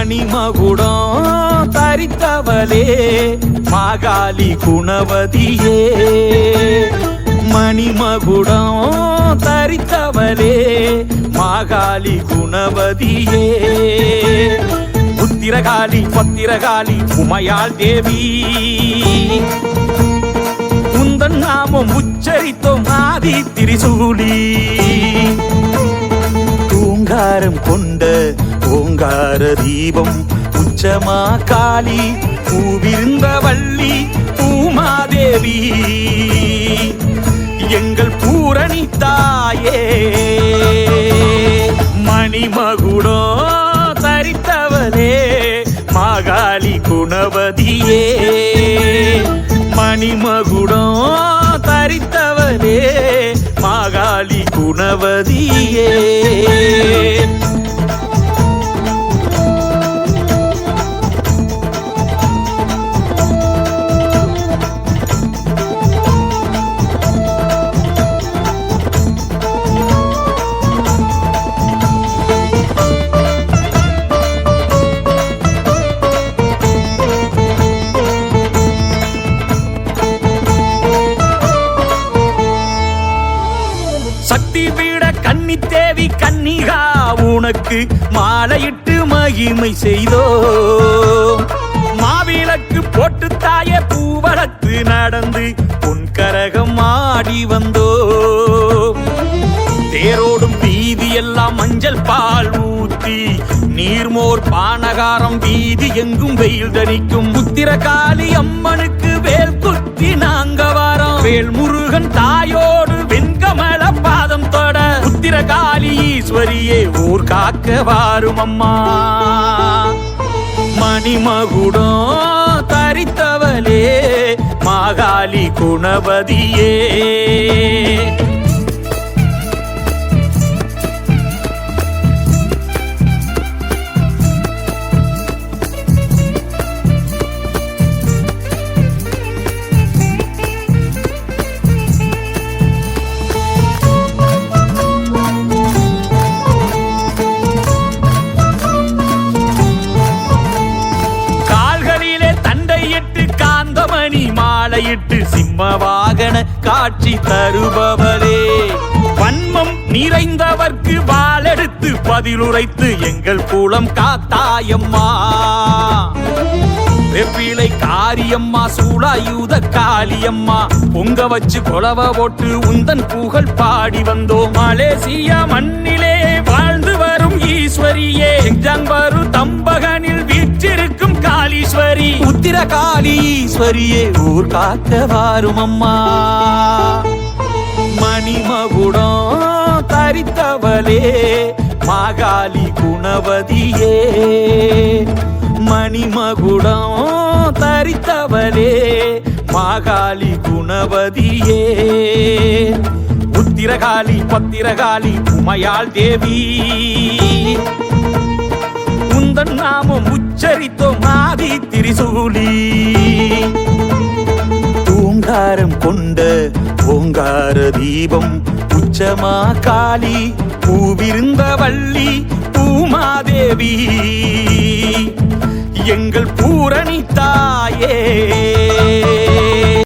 மணிமகுடம் தரித்தவளே மாகாளி குணவதியே. மணிமகுடம் தரித்தவளே மாகாளி குணவதியே. புத்திரகாளி பத்திரகாளி உமையாள் தேவி. உந்தன் நாமம் உச்சரித்தோம் ஆதி திரிசூலி. தூங்காரம் கொண்ட ஓங்கார தீபம் உச்சமா காளி பூவிருந்த வள்ளி பூமாதேவி. எங்கள் பூரணி தாயே மணிமகுடோ தரித்தவளே மாகாளி குணவதியே. மணிமகுடோ தரித்தவளே மாகாளி குணவதியே. சக்தி பீட கன்னி தேவி கன்னிகா உனக்கு மாலையிட்டு மகிமை செய்தோ. மாவிளக்கு போட்டு தாய பூவளத்து நடந்து பொன் கரகம் ஆடி வந்தோ. தேரோடும் வீதி எல்லாம் மஞ்சள் பால் ஊத்தி நீர்மோர் பானகாரம் வீதி எங்கும் வெயில் தணிக்கும் புத்திரகாளி அம்மனுக்கு வேல் குத்தி நாங்க வாரம் வேல் முருகன் தாயோ உத்திரகாளி ஈஸ்வரியே ஊர் காக்க வாரும் அம்மா மணிமகுடம் தரித்தவளே மாகாளி குணபதியே. தலையிட்டு சிம்ம வாகன காட்சி தருபவரே. வன்மம் நிறைந்தவர்க்கு வாளெடுத்து பதிலுரைத்து எங்கள் குளம் காத்தாயம்மா. வெப்பிலை காரியம்மா சூளாயுத காளியம்மா. பொங்க வச்சு கொலவ போட்டு உந்தன் புகழ் பாடி வந்தோம். மலேசியா மண்ணிலே காளி ஈஸ்வரியே ஊர் காக்க வாரும் அம்மா மணிமகுடம் தரித்தவளே மாகாளி குணவதியே. மணிமகுடம் தரித்தவளே மாகாளி குணவதியே. உத்திரகாளி பத்திரகாளி உமையாள் தேவி. உச்சரித்தோம் ஆதி திரிசூலி. தூங்காரம் கொண்ட ஓங்கார தீபம் உச்சமா காளி பூவிருந்த வள்ளி பூமாதேவி. எங்கள் பூரணி தாயே